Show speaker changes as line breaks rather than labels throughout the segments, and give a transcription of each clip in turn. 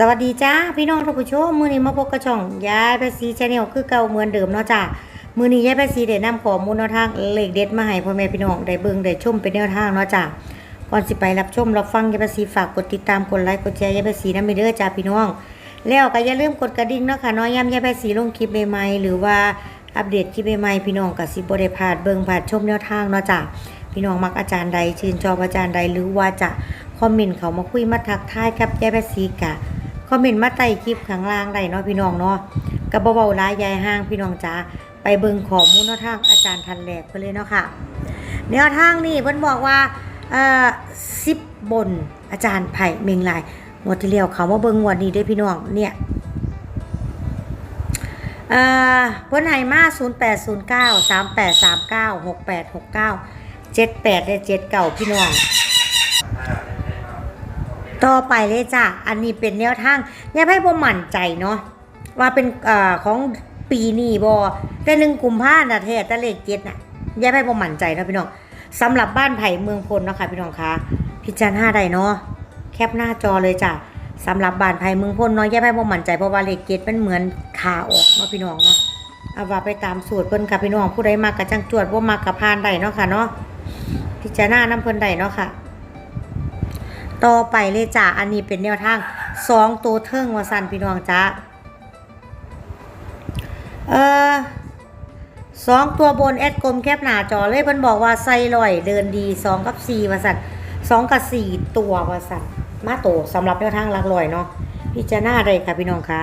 สวัสดีจ้าพี่น้องท่านผู้ชมมือนี้มาพบกับช่องยายภาษีชาแนลคือเก่าเหมือนเดิมเนาะจ้ามือนี้ยายภาษีได้นำข้อมูลแนวทางเลขเด็ดมาให้พ่อแม่พี่น้องได้เบิ่งได้ชมเป็นแนวทางเนาะจ้าก่อนสิไปรับชมรับฟังยายภาษีฝากกดติดตามกดไลค์กดแชร์ยายภาษีนำไปเด้อจ้าพี่น้อง แล้วก็อย่าลืมกดกระดิ่งเนาะค่ะน้อยย้ำยายภาษีลงคลิปใหม่ๆหรือว่าอัปเดตคลิปใหม่ๆพี่น้องก็สิบได้พลาดเบิ่งพลาดชมแนวทางเนาะจ้าพี่น้องมักอาจารย์ใดชื่นชอบอาจารย์ใดหรือว่าจะคอมเมนต์เขามาคุยมาทักทายกับยายภาษีกะ คอมเมนต์มาใต้คลิปข้างล่างได้เนาะพี่น้องเนาะกับเบาๆร้ายยายห้างพี่น้องจ๋าไปเบิ่งข้อมูลแนวทางอาจารย์ทันแหลกไปเลยเนาะค่ะแนวทางนี่เพิ่นบอกว่าเอ่อ10บนอาจารย์ไผ่เมงลายงวดที่แล้วเขามาเบิ่งงวดนี้เด้พี่น้องเนี่ยเอ่อเพิ่นให้มา0809 3839 6869 78และ79พี่น้อง ต่อไปเลยจ้ะ อันนี้เป็นแนวทางยายไพ่บ่มั่นใจเนาะว่าเป็นอ่อของปีนี้บ่แต่หนึ่งกุมภาน่ะแท้แต่เลขเจ็ดน่ะยายไพ่บ่มั่นใจนะพี่น้องสำหรับบ้านไผ่เมืองพลเนาะค่ะพี่น้องคะพิจารณาได้เนาะแคปหน้าจอเลยจ้ะสำหรับบ้านไผ่เมืองพลเนาะยายไพ่บ่มั่นใจเพราะว่าเลขเจ็ดมันเหมือนขาออกเนาะพี่น้องเนาะเอาว่าไปตามสูตรเพิ่นค่ะพี่น้องผู้ใดมากกะจังจวดบ่มากกะพานได้เนาะค่ะเนาะพิจารณานํเพิ่นได้เนาะค่ะ ต่อไปเลยจ้ะอันนี้เป็นแนวทางสองตัวเทิงวาสันพี่น้องจ้าเออสองตัวบนแอดกลมแคบหนาจอเลยเพิ่นบอกว่าไซลอยเดินดีสองกับสี่วาสันสองกับสี่ตัววาสันมาโตสำหรับแนวทางหลักลอยเนาะพิจารณาได้ค่ะพี่น้องคะ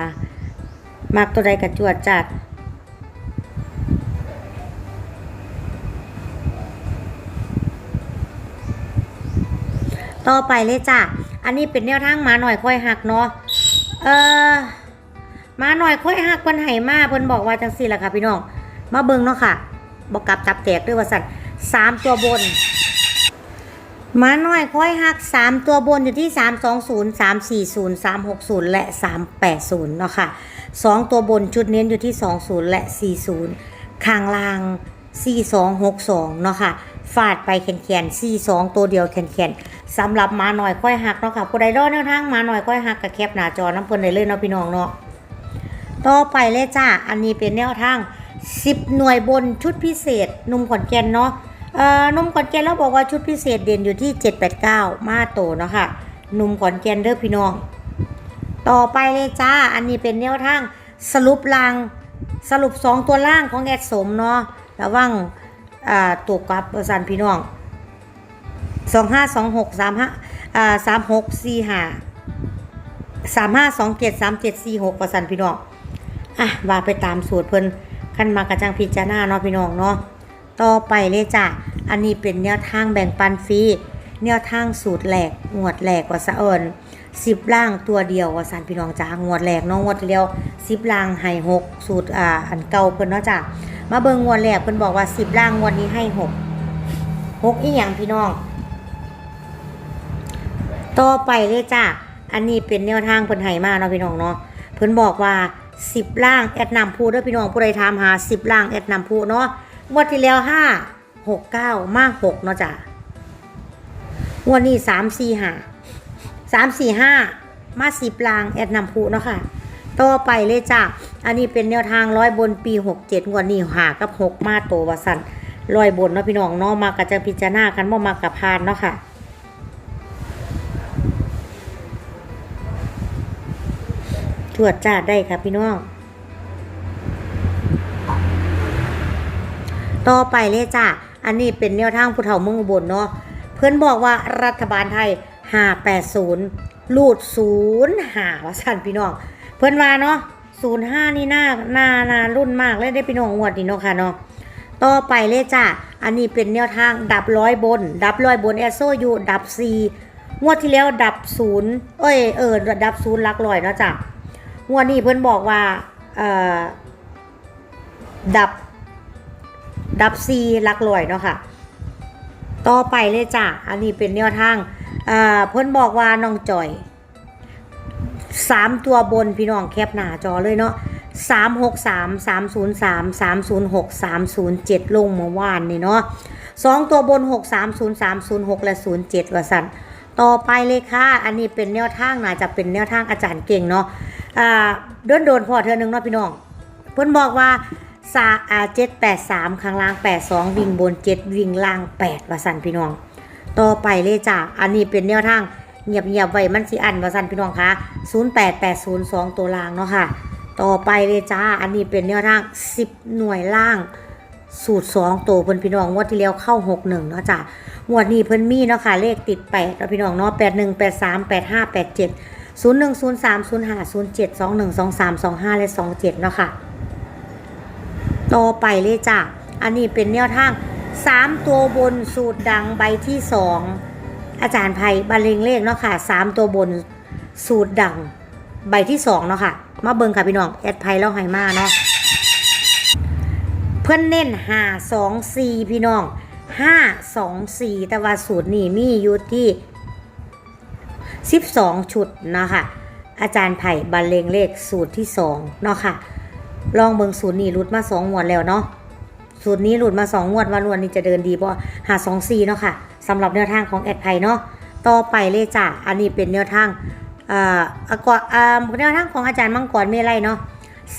มากตัวใดกระจวดจัด ต่อไปเลยจ้ะ อันนี้เป็นแนวทางมาหน่อยค่อยหักเนาะ เออมาหน่อยค่อยหักเพิ่นไห้มาเพิ่นบอกว่าจังซี่ละค่ะพี่น้อง มาเบิ่งเนาะค่ะบอกกลับตับแตกด้วยว่าสั่นสามตัวบนมาหน่อยค่อยหักสามตัวบนอยู่ที่สามสองศูนย์สามสี่ศูนย์สามหกศูนย์และสามแปดศูนย์เนาะค่ะสองตัวบนชุดเน้นอยู่ที่สองศูนย์และสี่ศูนย์ข้างล่าง4262เนาะค่ะฟาดไปแขนแขน42ตัวเดียวแขนแขน สำหรับมาหน่อยค่อยหักเนาะค่ะผู้ใดรอดแนวทางมาหน่อยค่อยหักกับแคปหน้าจอน้ำเพิ่นได้เลยเนาะพี่น้องเนาะต่อไปเลยจ้าอันนี้เป็นแนวทาง 10 หน่วยบนชุดพิเศษนุ่มขอนแก่นเนาะเอ่อนุ่มขอนแก่นแล้วบอกว่าชุดพิเศษเด่นอยู่ที่ 789 มาโตเนาะค่ะนุ่มขอนแก่นเด้อพี่น้อง ต่อไปเลยจ้าอันนี้เป็นแนวทางสรุปรางสรุป 2 ตัวล่างของแอดสมเนาะระวังอ่าตัวกับประสานพี่น้อง 2526 35อ่า3645 3527 3746ประสานพี่น้องอะว่าไปตามสูตรเพิ่นขั้นมากระจังพิจารณาเนาะพี่น้องเนาะต่อไปเลยจ้ะอันนี้เป็นแนวทางแบ่งปันฟรีแนวทางสูตรแหลกงวดแหลกกว่าสะเอิญสิบล่างตัวเดียวว่าสันพี่น้องจ้างวดแหลกเน้องงวดที่แล้วสิบล่างให้หกสูตรอ่าอันเก่าเพิ่นเนาะจ้ะมาเบิ่งงวดแหลกเพิ่นบอกว่าสิบล่างงวดนี้ให้หกหกอีหยังพี่น้อง ต่อไปเลยจ้ะอันนี้เป็นแนวทางเพิ่นให้มาเนาะพี่น้องเนาะเพิ่นบอกว่า10ล่างแอดนำผู้ด้อพี่น้องผู้ใดถามหา10ล่างแอดนำผู้เนาะงวดที่แล้ว5 6 9มา6เนาะจ้ะงวดนี้3 4 5 3 4 5มา10ล่างแอดนำผู้เนาะค่ะต่อไปเลยจ้ะอันนี้เป็นแนวทางร้อยบนปี67งวดนี้หากับ6มาโตวาสันร้อยบนเนาะพี่น้องเนาะมากับจะพิจารณากันบ่มากับพานเนาะค่ะ ตรวจจ้าได้ค่ะพี่น้อง ต่อไปเลยจ้าอันนี้เป็นแนวทางผู้เฒ่าเมืองอุบลเนาะ เพื่อนบอกว่ารัฐบาลไทย 580 ลูด0หาว่าสันพี่น้อง เพื่อนว่าเนาะ05นี่น่าน่าน่ารุ่นมากเลยได้พี่น้องงวดนี้เนาะค่ะเนาะ ต่อไปเลยจ้าอันนี้เป็นแนวทางดับร้อยบน ดับร้อยบนแอสโซยูดับซีงวดที่แล้วดับศูนย์เอ้ยเออดับศูนย์ลักร้อยเนาะจ้ะ งวดนี้เพิ่นบอกว่าดับ ดับซีลักลอยเนาะค่ะ ต่อไปเลยจ้ะ อันนี้เป็นแนวทางเอ่อเพิ่นบอกว่าน้องจอยสามตัวบนพี่น้องแคปหน้าจอเลยเนาะสามหกสามสามศูนย์สามสามศูนย์หกสามศูนย์เจ็ดลงเมื่อวานนี่เนาะสองตัวบนหกสามศูนย์สามศูนย์หกและศูนย์เจ็ดว่าสันต่อไปเลยค่ะ อันนี้เป็นแนวทางน่าจะเป็นแนวทางอาจารย์เก่งเนาะ อ่าโดนโดนพอเธอหนึ่งเนาะพี่น้องเพิ่นบอกว่าสาอาเจ็ดแปดสามข้างล่างแปดสองวิ่งบนเจ็ดวิ่งล่างแปดวาสันพี่น้อง ต่อไปเลยจ้ะอันนี้เป็นแนวทางเงียบเงียบๆไว้มันสิอันวาสันพี่น้องคะศูนย์แปดแปดศูนย์สองตัวล่างเนาะค่ะ ต่อไปเลยจ้าอันนี้เป็นแนวทางสิบหน่วยล่าง สูตรสองตัวเพิ่นพี่น้องงวดที่แล้วเข้าหกหนึ่งเนาะจ้ะงวดนี้เพิ่นมีเนาะค่ะเลขติดแปดแล้วพี่น้องเนาะแปดหนึ่งแปดสามแปดห้าแปดเจ็ด ศูนย์หนึ่งศูนย์สามศูนย์ห้าศูนย์เจ็ดสองหนึ่งสองสามสองห้าและสองเนาะค่ะ ต่อไปเลยจ้ะ อันนี้เป็นแนวทางสามตัวบนสูตรดังใบที่สองอาจารย์ไพบรรเลงเลขเนาะค่ะสามตัวบนสูตรดังใบที่สองเนาะค่ะ มาเบิ่งค่ะพี่น้อง แอดไพเล่าไฮมาเนาะเพื่อนเน้นหาสองสี่พี่น้องห้าสองสี่แต่ว่าสูตรนี้มีอยู่ที่ สิบสองชุดนะคะอาจารย์ไผ่บรรเลงเลขสูตรที่สองเนาะค่ะลองเบิงสูตรนี้รุดมาสองงวดแล้วเนาะสูตรนี้หลุดมาสองงวดว่างวดนี้จะเดินดีเพราะหาสองสี่เนาะค่ะสำหรับแนวทางของแอดไผ่เนาะต่อไปเลยจ้ะอันนี้เป็นแนวทางอ่ออะกออ่าแนวทางของอาจารย์มังกรเมลัยเนาะ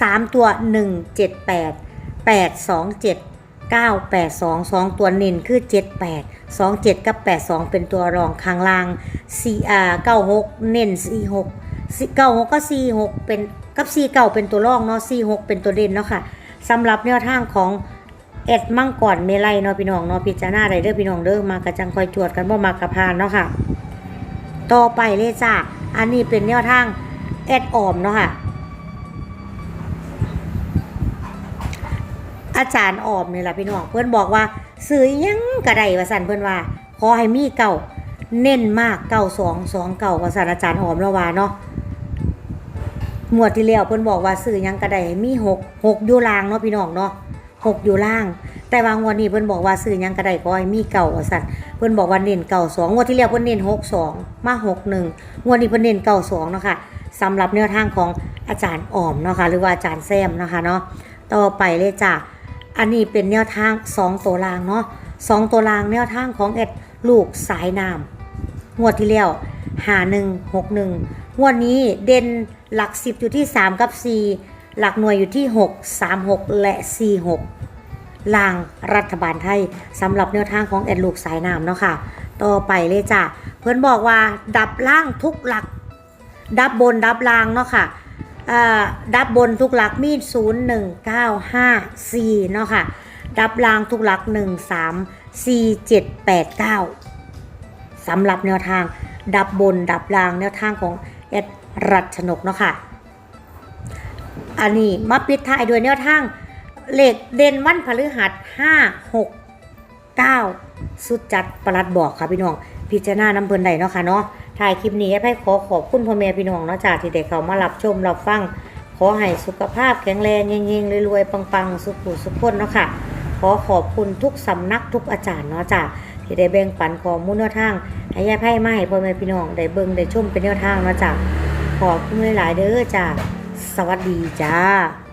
สามตัวหนึ่งเจ็ดแปดแปดสองเจ็ด เก้าแปดสองสองตัวเน้นคือเจ็ดแปดสองเจ็ดกับแปดสองเป็นตัวรองข้างล่างสี่อ่าเก้าหกเน้นสี่หกเก้าหกก็สี่หกเป็นกับสี่เก้าเป็นตัวรองเนาะสี่หกเป็นตัวเด่นเนาะค่ะสำหรับแนวทางของเอ็ดมังก่อนเมลัยเนาะพี่น้องเนาะพิจารณาได้เด้อพี่น้องเด้อมากระจังคอยจวดกันบ่มากระพานเนาะค่ะ ต่อไปเลยจ้าอันนี้เป็นแนวทางเอ็ดออมเนาะค่ะ อาจารย์ออมนี่แหละพี่น้องเพื่อนบอกว่าซื้อยังกระไดว่าสันเพื่อนว่าขอให้มีเก่าเน้นมากเก่าสองสองเก่าว่าสันอาจารย์ออมล้วว่าเนาะหมวดที่แล้วเพื่อนบอกว่าซื้อยังกระไดให้มีหกหกอยู่ล่างเนาะพี่น้องเนาะหกอยู่ล่าง แต่บางวันนี้เพื่อนบอกว่าซื้อยังกระไดขอให้มีเก่าว่าสันเพื่อนบอกว่าเน้นเก่าสองงวดที่แล้วเพื่อนเน้นหกสองมาหกหนึ่งงวดนี้เพื่อนเน้นเก่าสองเนาะค่ะสำหรับแนวทางของอาจารย์ออมเนาะค่ะหรือว่าอาจารย์แซมนะคะเนาะต่อไปเลยจ้ะ อันนี้เป็นแนวทางสองตัวรางเนาะสองตัวรางแนวทางของเอ็ดลูกสายน้ำงวดที่แล้วหาหนึ่งหกหนึ่งงวดนี้เด่นหลักสิบอยู่ที่สามกับสี่หลักหน่วยอยู่ที่หกสามหกและสี่หกลางรัฐบาลไทยสำหรับแนวทางของเอ็ดลูกสายน้ำเนาะค่ะ ต่อไปเลยจ้ะ เพื่อนบอกว่าดับล่างทุกหลัก ดับบนดับล่างเนาะค่ะอ่า ดับบนทุกหลักมีศูนย์หนึ่งเก้าห้าสี่เนาะค่ะ ดับล่างทุกหลักหนึ่งสามสี่เจ็ดแปดเก้าสำหรับแนวทาง ดับบนดับล่างแนวทางของเอ็ดรัชนกเนาะค่ะ อันนี้มาปิดท้ายด้วยแนวทางเลขเด่นวันพฤหัสห้าหกเก้าสุดจัดประหลัดบอกค่ะพี่น้อง พิจารณาน้ำเพลินใดเนาะค่ะเนาะ ถ่ายคลิปนี้ให้ขอขอบคุณพ่อแม่พี่น้องนะจากที่เด็กเขามารับชมรับฟัง ขอให้สุขภาพแข็งแรงเงงๆรวยๆปังๆ สุขุสุขคนเนาะค่ะ ขอขอบคุณทุกสำนักทุกอาจารย์เนาะจ้ะที่ได้แบ่งปันข้อมูลแนวทางให้ยายไพ่มาให้พ่อแม่พี่น้องได้เบิ่งได้ชมเป็นแนวทางเนาะจ้ะขอบคุณหลายๆเด้อจ้ะสวัสดีจ้า